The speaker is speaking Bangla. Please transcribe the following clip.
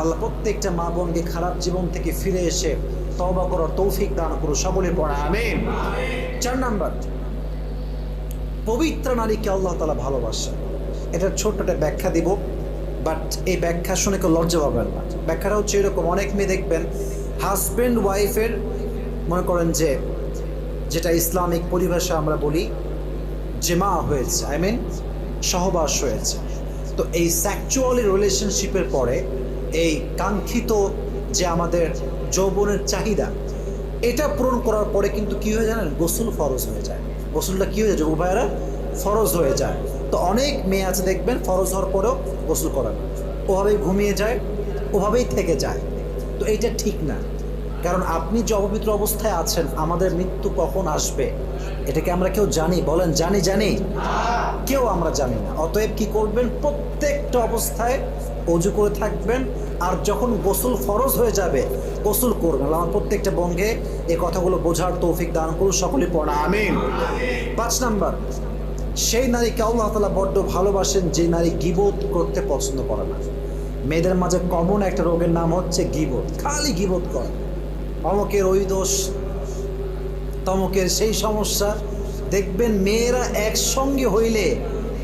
আল্লাহ প্রত্যেকটা মা বোনকে খারাপ জীবন থেকে ফিরে এসে তওবা করার তৌফিক দান করো সকলে পড়া আমিন। চার নাম্বার, পবিত্র নারীকে আল্লাহ তালা ভালোবাসেন। এটার ছোট্ট একটা ব্যাখ্যা দিব, বাট এই ব্যাখ্যা শুনে কেউ লজ্জা পাবেন না। ব্যাখ্যাটা হচ্ছে এরকম, অনেক মেয়ে দেখবেন হাজব্যান্ড ওয়াইফের মনে করেন যে, যেটা ইসলামিক পরিভাষা আমরা বলি, জেমা হয়েছে, আই মিন, সহবাস হয়েছে। তো এই স্যাকচুয়ালি রিলেশনশিপের পরে এই কাঙ্ক্ষিত যে আমাদের যৌবনের চাহিদা, এটা পূরণ করার পরে কিন্তু কী হয়ে জানেন? গোসল ফরজ হয়ে যায়। গোসলটা কী হয়ে যায়? উভয়েরা ফরজ হয়ে যায়। তো অনেক মেয়ে আছে দেখবেন, ফরজ হওয়ার পরেও গোসল করে না। ওভাবেই ঘুমিয়ে যায়, ওভাবেই থেকে যায়। তো এইটা ঠিক না। কারণ আপনি যে অপবিত্র অবস্থায় আছেন, আমাদের মৃত্যু কখন আসবে? এটাকে আমরা কেউ জানি? বলেন, জানি জানি। কেউ আমরা জানি না। অতএব কি করবেন? প্রত্যেকটা অবস্থায় অজু করে থাকবেন, আর যখন গোসল ফরজ হয়ে যাবে, গোসল করবেন। আমার প্রত্যেকটা বঙ্গে এই কথাগুলো বোঝার তৌফিক দান করুন সকলে পড়া। আমিন। পাঁচ নাম্বার, সেই নারীকে আল্লাহ তালা বড্ড ভালোবাসেন যে নারী গিবোধ করতে পছন্দ করে না। মেয়েদের মাঝে কমন একটা রোগের নাম হচ্ছে গিবোধ খালি গিবোধ করে। অমকের ওই দোষ তমকের সেই সমস্যা। দেখবেন মেয়েরা একসঙ্গে হইলে